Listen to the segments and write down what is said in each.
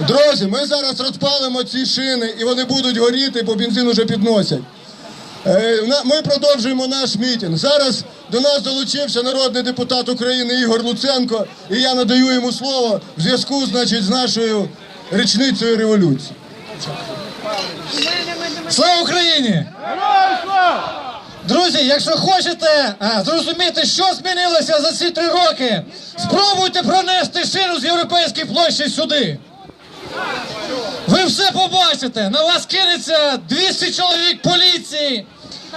Друзі, ми зараз розпалимо ці шини і вони будуть горіти, бо бензин вже підносять. Е, Ми продовжуємо наш мітинг. Зараз до нас долучився народний депутат України Ігор Луценко, і я надаю йому слово в зв'язку значить, з нашою річницею революції. Слава Україні! Друзі, якщо хочете зрозуміти, що змінилося за ці три роки, спробуйте пронести шину з європейської площі сюди. Ви все побачите. На вас кинеться 200 чоловік поліції,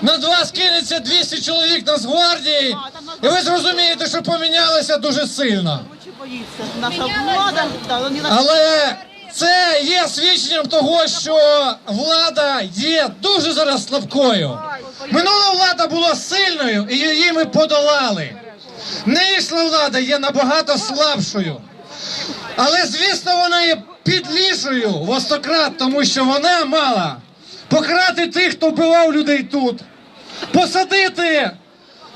на вас кинеться 200 чоловік Нацгвардії, і ви зрозумієте, що помінялося дуже сильно. Але це є свідченням того, що влада є дуже зараз слабкою. Минула влада була сильною і її ми подолали. Нинішня влада є набагато слабшою. Але, звісно, вона є підлішою в остократ, тому що вона мала покарати тих, хто вбивав людей тут, посадити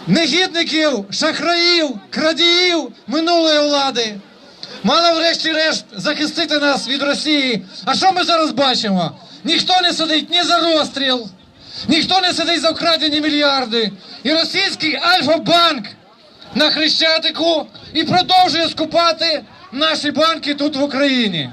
негідників, шахраїв, крадіїв минулої влади. Мала врешті-решт захистити нас від Росії. А що ми зараз бачимо? Ніхто не сидить ні за розстріл, ніхто не сидить за вкрадені мільярди. І російський Альфа-банк на Хрещатику і продовжує скупати наші банки тут в Україні.